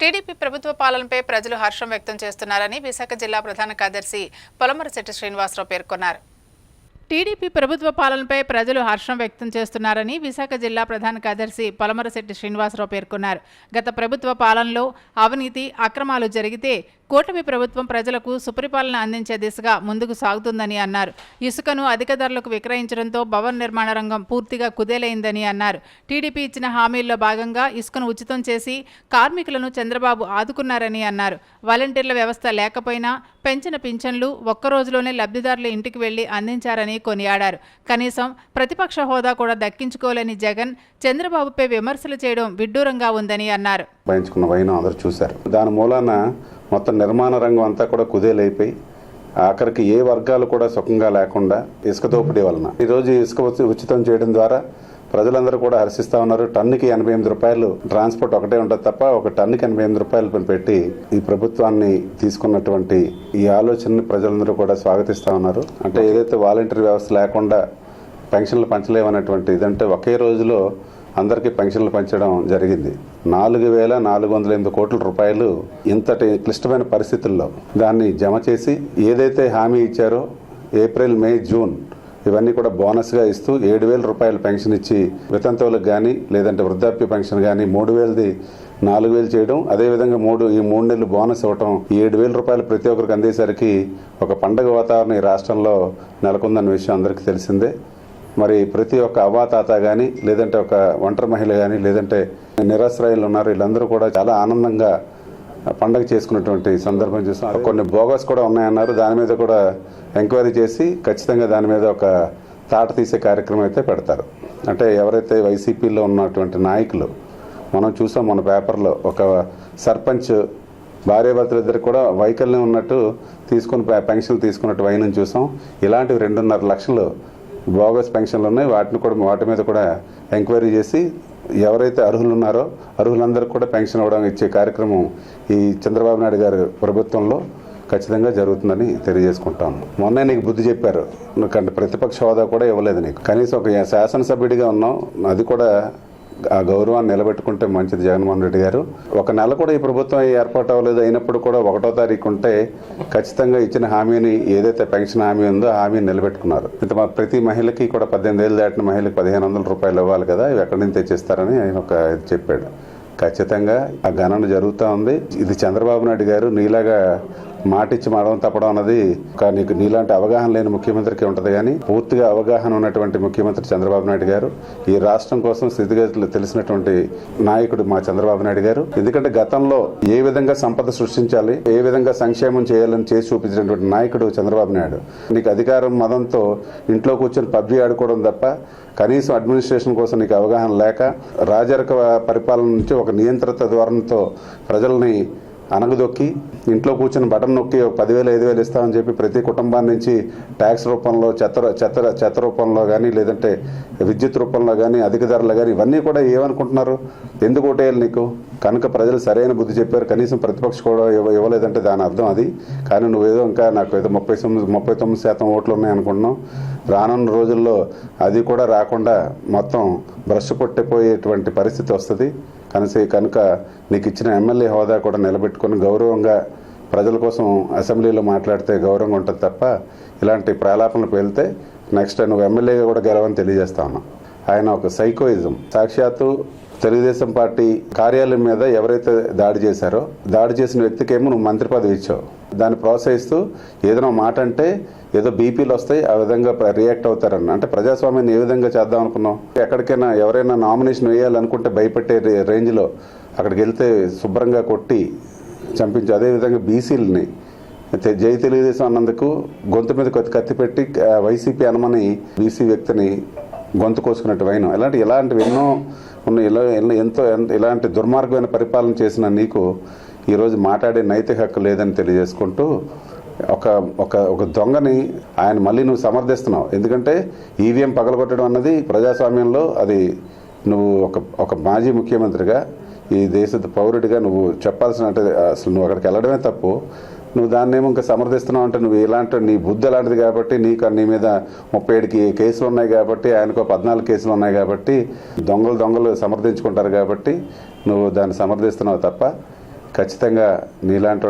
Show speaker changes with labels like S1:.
S1: TDP ప్రభుత్వ పాలనపై ప్రజలు హర్షం వ్యక్తం చేస్తున్నారని విశాఖ జిల్లా ప్రధాన కార్యదర్శి పొలమరశెట్టి శ్రీనివాసరావు పేర్కొన్నారు. టీడీపీ ప్రభుత్వ పాలనపై ప్రజలు హర్షం వ్యక్తం చేస్తున్నారని విశాఖ జిల్లా ప్రధాన కార్యదర్శి పొలమరశెట్టి శ్రీనివాసరావు పేర్కొన్నారు. గత ప్రభుత్వ పాలనలో అవినీతి అక్రమాలు జరిగితే కూటమి ప్రభుత్వం ప్రజలకు సుపరిపాలన అందించే దిశగా ముందుకు సాగుతుందని అన్నారు. ఇసుకను అధిక ధరలకు విక్రయించడంతో భవన నిర్మాణ రంగం పూర్తిగా కుదేలైందని అన్నారు. టీడీపీ ఇచ్చిన హామీల్లో భాగంగా ఇసుకను ఉచితం చేసి కార్మికులను చంద్రబాబు ఆదుకున్నారని అన్నారు. వాలంటీర్ల వ్యవస్థ లేకపోయినా పెంచిన పింఛన్లు ఒక్క రోజులోనే లబ్ధిదారుల ఇంటికి వెళ్ళి అందించారని కొనియాడారు. కనీసం ప్రతిపక్ష హోదా కూడా దక్కించుకోలేని జగన్ చంద్రబాబుపై విమర్శలు చేయడం విడ్డూరంగా ఉందని అన్నారు.
S2: భయించుకున్న వైనం అందరూ చూశారు. దాని మూలాన మొత్తం నిర్మాణ రంగం అంతా కూడా కుదేలైపోయి ఆఖరికి ఏ వర్గాలు కూడా సుఖంగా లేకుండా ఇసుక దోపిడీ వలన. ఈరోజు ఇసుక ఉచితం చేయడం ద్వారా ప్రజలందరూ కూడా హర్షిస్తా ఉన్నారు. టన్నుకి ఎనభై ఎనిమిది రూపాయలు ట్రాన్స్పోర్ట్ ఒకటే ఉంటుంది తప్ప ఒక టన్నుకి ఎనభై ఎనిమిది రూపాయలు పని పెట్టి ఈ ప్రభుత్వాన్ని తీసుకున్నటువంటి ఈ ఆలోచనని ప్రజలందరూ కూడా స్వాగతిస్తా ఉన్నారు. అంటే ఏదైతే వాలంటీర్ వ్యవస్థ లేకుండా పెన్షన్లు పంచలేమనేటువంటి ఇదంటే ఒకే రోజులో అందరికీ పెన్షన్లు పంచడం జరిగింది. నాలుగు వేల నాలుగు వందల ఎనిమిది కోట్ల రూపాయలు ఇంతటి క్లిష్టమైన పరిస్థితుల్లో దాన్ని జమ చేసి ఏదైతే హామీ ఇచ్చారో ఏప్రిల్ మే జూన్ ఇవన్నీ కూడా బోనస్గా ఇస్తూ ఏడు వేల రూపాయల పెన్షన్ ఇచ్చి వితంతువులకు కానీ లేదంటే వృద్ధాప్య పెన్షన్ కానీ మూడు వేలది నాలుగు వేలు చేయడం అదేవిధంగా మూడు ఈ మూడు నెలలు బోనస్ ఇవ్వటం ఈ ఏడు వేల రూపాయలు ప్రతి ఒక్కరికి అందేసరికి ఒక పండగ వాతావరణం ఈ రాష్ట్రంలో నెలకొందన్న విషయం అందరికీ తెలిసిందే. మరి ప్రతి ఒక్క అవ్వాతాత కానీ లేదంటే ఒక ఒంటరి మహిళ కానీ లేదంటే నిరాశ్రయాలు ఉన్నారు. వీళ్ళందరూ కూడా చాలా ఆనందంగా పండగ చేసుకున్నటువంటి సందర్భం చూస్తాం కొన్ని బోగస్ కూడా ఉన్నాయన్నారు. దాని మీద కూడా ఎంక్వైరీ చేసి ఖచ్చితంగా దాని మీద ఒక తాట తీసే కార్యక్రమం అయితే పెడతారు. అంటే ఎవరైతే వైసీపీలో ఉన్నటువంటి నాయకులు మనం చూసాం మన పేపర్లో ఒక సర్పంచ్ భార్యాభర్తలు ఇద్దరు కూడా వైకల్యం ఉన్నట్టు తీసుకుని పెన్షన్లు తీసుకున్నట్టు వైనం చూసాం. ఇలాంటివి రెండున్నర లక్షలు బోగస్ పెన్షన్లు ఉన్నాయి. వాటిని కూడా వాటి మీద కూడా ఎంక్వైరీ చేసి ఎవరైతే అర్హులు ఉన్నారో అర్హులందరికీ కూడా పెన్షన్ ఇవ్వడం ఇచ్చే కార్యక్రమం ఈ చంద్రబాబు నాయుడు గారి ప్రభుత్వంలో ఖచ్చితంగా జరుగుతుందని తెలియజేసుకుంటాను మొన్న నీకు బుద్ధి చెప్పారు. ఎందుకంటే ప్రతిపక్ష హోదా కూడా ఇవ్వలేదు నీకు. కనీసం ఒక శాసనసభ్యుడిగా ఉన్నావు. అది కూడా ఆ గౌరవాన్ని నిలబెట్టుకుంటే మంచిది జగన్మోహన్ రెడ్డి గారు. ఒక నెల కూడా ఈ ప్రభుత్వం ఏర్పాటు అవ్వలేదు. అయినప్పుడు కూడా ఒకటో తారీఖు ఉంటే ఖచ్చితంగా ఇచ్చిన హామీని ఏదైతే పెన్షన్ హామీ ఉందో హామీని నిలబెట్టుకున్నారు. ఇంత మా ప్రతి మహిళకి కూడా పద్దెనిమిది ఏళ్ళు దాటిన మహిళకి పదిహేను వందల రూపాయలు ఇవ్వాలి కదా. ఇవి ఎక్కడి నుంచి తెచ్చిస్తారని ఆయన ఒక ఇది చెప్పాడు. ఖచ్చితంగా ఆ గణన జరుగుతూ ఉంది. ఇది చంద్రబాబు నాయుడు గారు నీలాగా మాటిచ్చి మడవం తప్పడం అన్నది నీకు నీలాంటి అవగాహన లేని ముఖ్యమంత్రికి ఉంటుంది కానీ పూర్తిగా అవగాహన ఉన్నటువంటి ముఖ్యమంత్రి చంద్రబాబు నాయుడు గారు ఈ రాష్ట్రం కోసం స్థితిగతులు తెలిసినటువంటి నాయకుడు మా చంద్రబాబు నాయుడు గారు. ఎందుకంటే గతంలో ఏ విధంగా సంపద సృష్టించాలి ఏ విధంగా సంక్షేమం చేయాలని చేసి చూపించినటువంటి నాయకుడు చంద్రబాబు నాయుడు. నీకు అధికారం మదంతో ఇంట్లో కూర్చొని పబ్జీ ఆడుకోవడం తప్ప కనీసం అడ్మినిస్ట్రేషన్ కోసం నీకు అవగాహన లేక రాజరిక పరిపాలన నుంచి ఒక నియంత్రిత ధోరణితో ప్రజల్ని అనగదొక్కి ఇంట్లో కూర్చొని బటన్ నొక్కి ఒక పదివేలు ఐదు వేలు ఇస్తామని చెప్పి ప్రతి కుటుంబం నుంచి ట్యాక్స్ రూపంలో చెత్త చెత్త చెత్త రూపంలో కానీ లేదంటే విద్యుత్ రూపంలో కానీ అధిక ధరలు కానీ ఇవన్నీ కూడా ఏమనుకుంటున్నారు? ఎందుకు ఓటేయాలి నీకు? కనుక ప్రజలు సరైన బుద్ధి చెప్పారు. కనీసం ప్రతిపక్ష కూడా ఇవ్వ ఇవ్వలేదంటే దాని అర్థం అది. కానీ నువ్వేదో ఇంకా నాకు ఏదో ముప్పై తొమ్మిది ముప్పై తొమ్మిది శాతం ఓట్లు ఉన్నాయనుకుంటున్నాం రానున్న రోజుల్లో అది కూడా రాకుండా మొత్తం బ్రష్ కొట్టిపోయేటువంటి పరిస్థితి వస్తుంది. కనసే కనుక నీకు ఇచ్చిన ఎమ్మెల్యే హోదా కూడా నిలబెట్టుకొని గౌరవంగా ప్రజల కోసం అసెంబ్లీలో మాట్లాడితే గౌరవంగా ఉంటుంది తప్ప ఇలాంటి ప్రాలాపనలు పేలితే నెక్స్ట్ నువ్వు ఎమ్మెల్యేగా కూడా గెలవని తెలియజేస్తా ఉన్నా. ఆయన ఒక సైకోయిజం. సాక్షాత్తు తెలుగుదేశం పార్టీ కార్యాలయం మీద ఎవరైతే దాడి చేశారో దాడి చేసిన వ్యక్తికేమో నువ్వు మంత్రి పదవి ఇచ్చావు. దాన్ని ప్రోత్సహిస్తూ ఏదైనా మాట అంటే ఏదో బీపీలు వస్తాయి ఆ విధంగా రియాక్ట్ అవుతారన్న. అంటే ప్రజాస్వామ్యాన్ని ఏ విధంగా చేద్దాం అనుకున్నాం ఎక్కడికైనా ఎవరైనా నామినేషన్ వేయాలనుకుంటే భయపెట్టే రేంజ్లో అక్కడికి వెళ్తే శుభ్రంగా కొట్టి చంపించు అదేవిధంగా బీసీలని. జై తెలుగుదేశం అన్నందుకు గొంతు మీద కత్తి కత్తి పెట్టి వైసీపీ అనమని బీసీ వ్యక్తిని గొంతు కోసుకున్నట్టు వైనం. ఇలాంటి ఇలాంటివి ఎన్నో ఉన్న ఇలా ఎంతో ఇలాంటి దుర్మార్గమైన పరిపాలన చేసిన నీకు ఈరోజు మాట్లాడే నైతిక హక్కు లేదని తెలియజేసుకుంటూ ఒక ఒక ఒక దొంగని ఆయన మళ్ళీ నువ్వు సమర్థిస్తున్నావు. ఎందుకంటే ఈవీఎం పగలగొట్టడం అన్నది ప్రజాస్వామ్యంలో అది నువ్వు ఒక ఒక మాజీ ముఖ్యమంత్రిగా ఈ దేశ పౌరుడిగా నువ్వు చెప్పాల్సినట్టు అసలు నువ్వు అక్కడికి వెళ్ళడమే తప్పు. నువ్వు దాన్ని ఇంకా సమర్థిస్తున్నావు అంటే నువ్వు ఇలాంటి నీ బుద్ధి అలాంటిది కాబట్టి నీకు నీ మీద ముప్పై ఏడుకి కేసులు ఉన్నాయి కాబట్టి ఆయనకు పద్నాలుగు కేసులు ఉన్నాయి కాబట్టి దొంగలు దొంగలు సమర్థించుకుంటారు కాబట్టి నువ్వు దాన్ని సమర్థిస్తున్నావు తప్ప ఖచ్చితంగా నీలాంటి